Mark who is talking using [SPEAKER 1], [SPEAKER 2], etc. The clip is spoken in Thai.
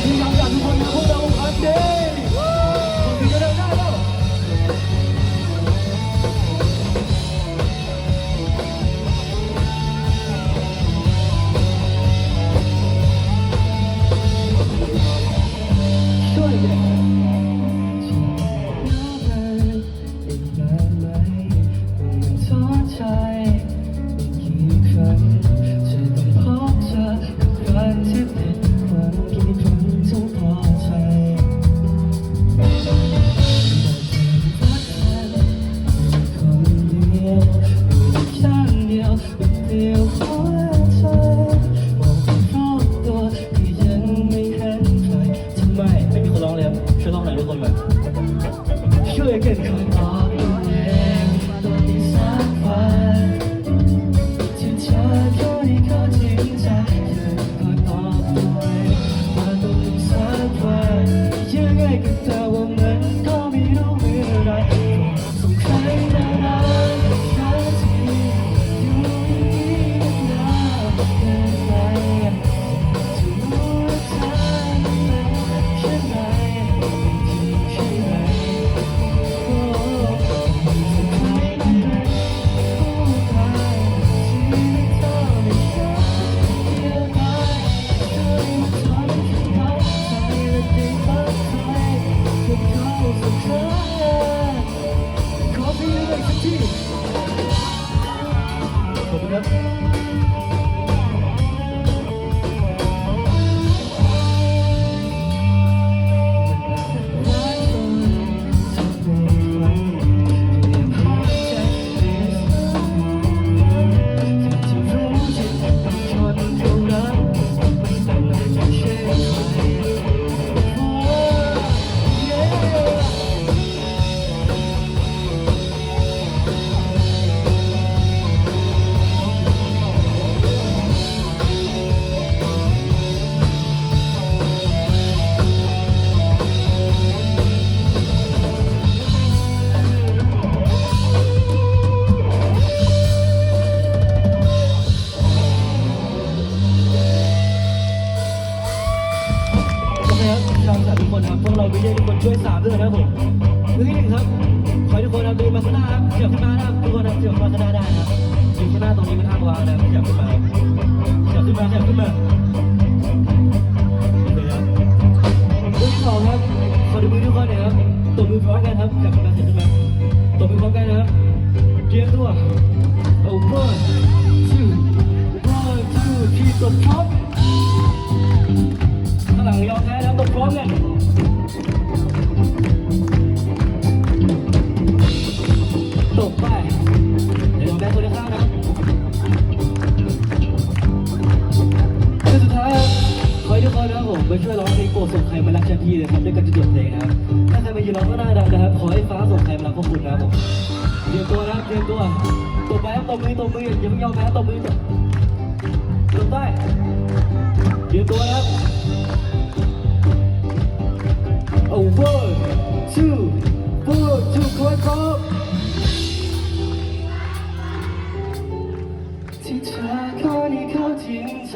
[SPEAKER 1] เป็นที่ยอมจากทุก ข สามทุกคนครับพวกเราไม่ได้ทุกคนช่วยสามด้วยนะครับผมมือที่หนึ่งครับ ขอให้ทุกคนครับเดินมาข้างหน้าครับเฉียบขึ้นมานะครับทุกคนครับเฉียบมาข้างหน้าได้นะครับอยู่ข้างหน้าตรงนี้มันห้ามวางนะครับเฉียบขึ้นมาเฉียบขึ้นมาเฉียบขึ้นมาเคครับมือที่สองครับขอดูมือทุกคนหน่อยครับตบมือพร้อมกันครับเฉียบขึ้นมาเฉียบขึ้นมาตบ กคนมาช่วยร้องเพลงโปรดส่งใครมารักฉันทีเลยครับด้วยกันจะจบเพลงนะครับถ้าใครมายืนร้องก็น่าดังนะครับ ขอให้ฟ้าส่งใครมารักพวกคุณนะครับผมเตรียมตัวนะเตรียมตัวตบไปครับตบมือตบมืออย่าเพิ่งยอมแพ้ตบมือตบตบได้เตรียมตัวนะครับ A one, two, four, two, คอยครบที่เธอคนนี้เขาจริงใจ